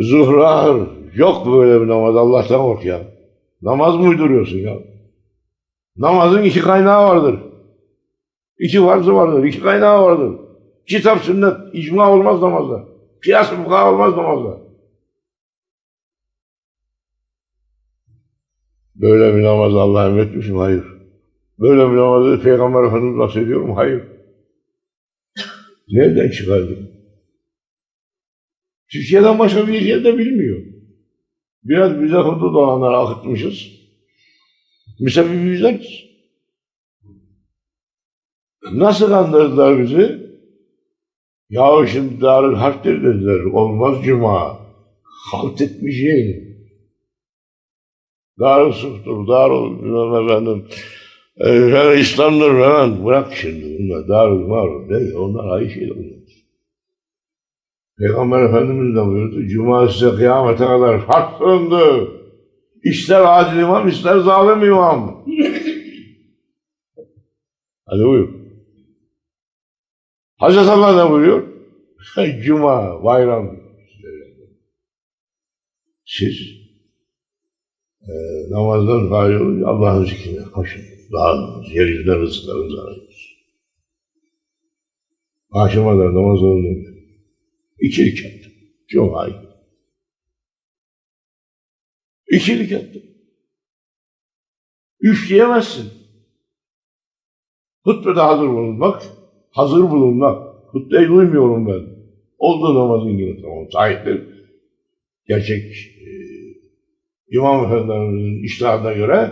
Zuhra yok böyle bir namaz Allah'tan kork ya. Namaz mı uyduruyorsun ya? Namazın iki kaynağı vardır. İki farzı vardır, iki kaynağı vardır. Kitap, sünnet, icma olmaz namazda. Kıyas fıkha olmaz namazda. Böyle bir namaz Allah emretmiş mi? Hayır. Böyle bir namazı Peygamber Efendimiz bahsediyor mu? Hayır. Nereden çıkardın? Türkiye'den başka bir yerde bilmiyor. Biraz bize hudu dolanlar akıtmışız. Müsebbibimizden Nasıl kandırdılar bizi? Ya şimdi Darül Harp'tir dediler. Olmaz cuma. Halt yayını. Darül Suf'tur, Darül bilmem efendim. Ee, İslam'dır falan. Bırak şimdi bunlar. Darül Marul değil. Onlar ayı şeyler. Peygamber Efendimiz de buyurdu. Cuma size kıyamete kadar fark kılındı. İster adil imam, ister zalim imam. Hadi buyur. Hazreti Allah ne buyuruyor? Cuma, bayram. Siz e, namazdan fayda olunca Allah'ın zikrine koşun. Dağılınız, yeryüzüne rızıklarınızı arayınız. Akşama namaz olunca iki rekat. Cuma'yı. İki rekat. Üç diyemezsin. Hutbede hazır bulunmak, hazır bulunmak. Hutbeyi duymuyorum ben. Oldu namazın günü tamam. Sahiptir. Gerçek e, İmam Efendimiz'in iştihadına göre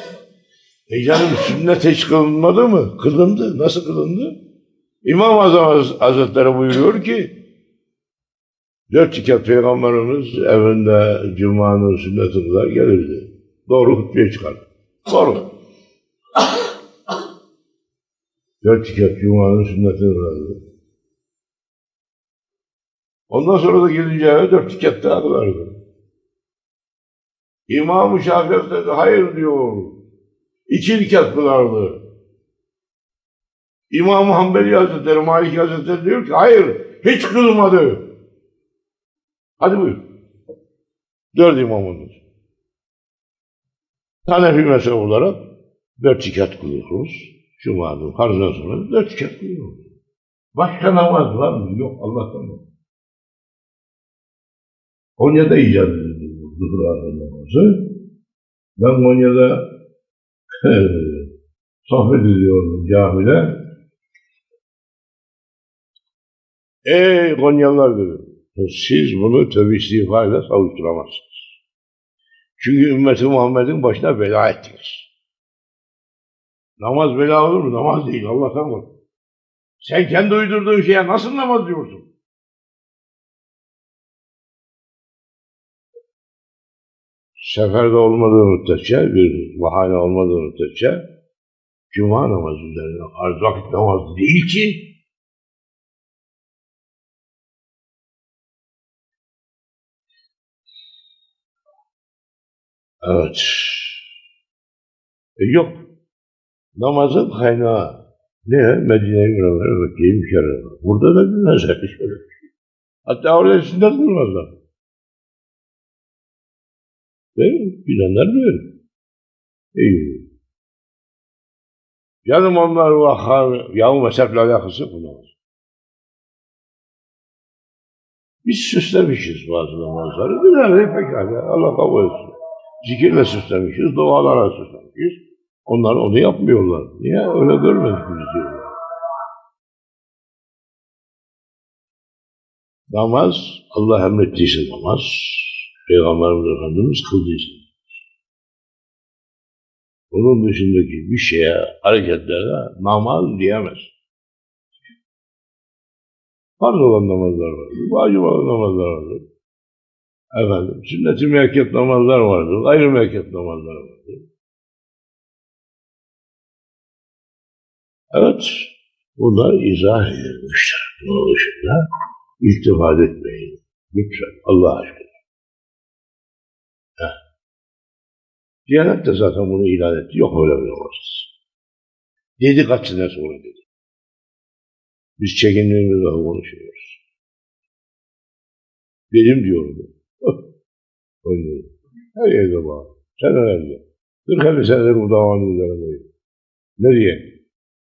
e canım sünnet hiç kılınmadı mı? Kılındı. Nasıl kılındı? İmam Azam Hazretleri buyuruyor ki dört rekat Peygamberimiz evinde Cuma'nın sünneti kadar gelirdi. Doğru hutbeye çıkardı. Doğru. Dört rekat Cuma'nın sünnetini kılardı. Ondan sonra da gelince eve dört rekat daha kılardı. İmam-ı Şafii Hazretleri hayır diyor. İki rekat kılardı. İmam-ı Hanbeli Hazretleri, Maliki Hazretleri diyor ki hayır hiç kılmadı. Hadi buyur. Dört imamımız. Hanefi mezhebi olarak dört rekat kılıyoruz. Cuma'nın farzından sonra dört rekat kılıyoruz. Başka namaz var mı? Yok Allah'tan var. Konya'da icat edildi bu namazı. Ben Konya'da sohbet ediyordum camide. Ey Konyalılar dedim. Siz bunu tövbe istiğfarla savuşturamazsınız. Çünkü ümmeti Muhammed'in başına bela ettiniz. Namaz bela olur mu? Namaz değil. Allah'tan kork. Sen kendi uydurduğun şeye nasıl namaz diyorsun? Seferde olmadığı müddetçe, bir bahane olmadığı müddetçe Cuma namazı üzerine arz vakit namazı değil ki Evet. E yok. Namazın kaynağı ne? Medine-i Münevvere Mekke-i Müşerref. Burada da bir mezhebi şöyle. Hatta orada sünnet kılmazlar. Değil mi? Bilenler bilir. İyi. Canım onlar vahham, yahu mezheple alakası yok bu namaz. Biz süslemişiz bazı namazları. Güzel, pekala. Allah kabul etsin. Zikirle süslemişiz, dualarla süslemişiz. Onlar onu yapmıyorlar. Niye? Öyle görmedik biz diyorlar. Namaz, Allah emrettiyse namaz, Peygamberimiz Efendimiz kıldıysa. Bunun dışındaki bir şeye, hareketlere namaz diyemez. Farz olan namazlar vardır, vacip olan namazlar vardır. Efendim, sünnet-i müekkep namazlar vardır, gayrı müekkep namazlar vardır. Evet, bunlar izah edilmiştir. Bunun dışında iltifat etmeyin. Lütfen, Allah aşkına. Heh. Diyanet de zaten bunu ilan etti. Yok öyle bir namaz. Dedi kaç sene sonra dedi. Biz çekindiğimizle konuşuyoruz. Benim diyorum. Oynuyorum. Her yerde var. Senelerce. 40 senedir bu davanın üzerindeyim. Ne diye?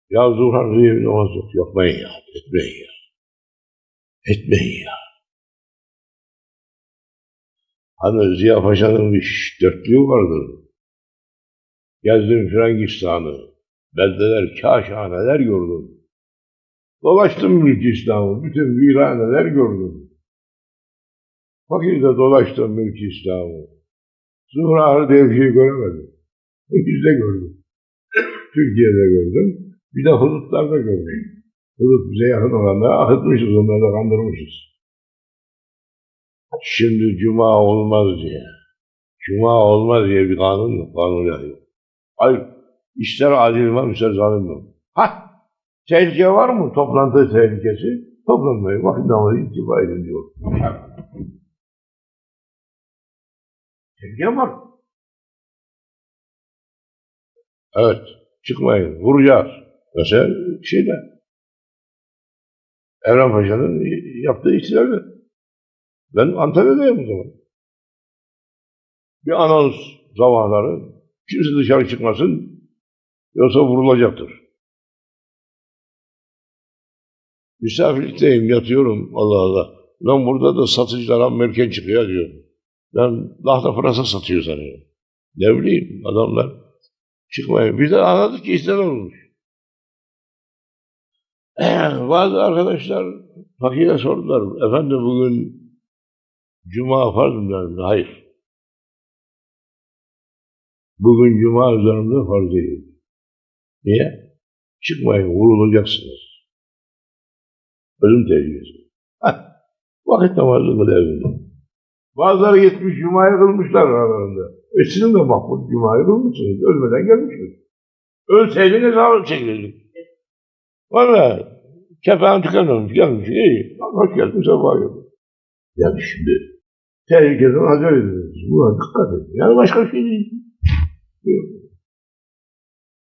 Ya Zuhran diye bir namaz yok. Yapmayın ya. Etmeyin ya. Etmeyin ya. Hani Ziya Paşa'nın bir dörtlüğü vardır. Gezdim Frangistan'ı. Beldeler, kaşhaneler gördüm. Dolaştım mülk İslam'ı. Bütün viraneler gördüm. Fakirde dolaştım mülk İslam'ı. Zuhra diye bir şey göremedim. Bizde gördüm. Türkiye'de gördüm. Bir de hudutlarda gördüm. Hudut bize yakın olanları akıtmışız, onları da kandırmışız. Şimdi cuma olmaz diye. Cuma olmaz diye bir kanun yok, kanun yok. Hayır, ister adil var, ister zalim var. Ha, tehlike var mı? Toplantı tehlikesi. Toplanmayın, vakit namazı ittiba edin diyor. Tehlike var. Evet, çıkmayın, vuracağız. Mesela şeyde, Evren Paşa'nın yaptığı ihtilalde. Ben Antalya'dayım o zaman. Bir anons zamanları, kimse dışarı çıkmasın, yoksa vurulacaktır. Misafirlikteyim, yatıyorum, Allah Allah. Lan burada da satıcılar merken çıkıyor diyor. Ben lahta pırasa satıyor sanıyorum. Ne bileyim, adamlar çıkmayın. Bir de anladık ki ihtilal olmuş. Bazı arkadaşlar fakire sordular. Efendim bugün cuma farz mı dedim. Hayır. Bugün cuma üzerimde farz değil. Niye? Çıkmayın, vurulacaksınız. Ölüm tehlikesi. Vakit namazı kıl. Bazıları gitmiş Cuma'yı kılmışlar aralarında. E sizin de makbul Cuma'yı kılmışsınız. Ölmeden gelmişsiniz. Ölseydiniz ağır çekilirdik. Valla kefen tükenmemiş gelmiş. İyi. Hoş geldin sabah geldin. Yani şimdi tehlikeden haber ediniz. Buna dikkat edin. Yani başka bir şey değil. Yok.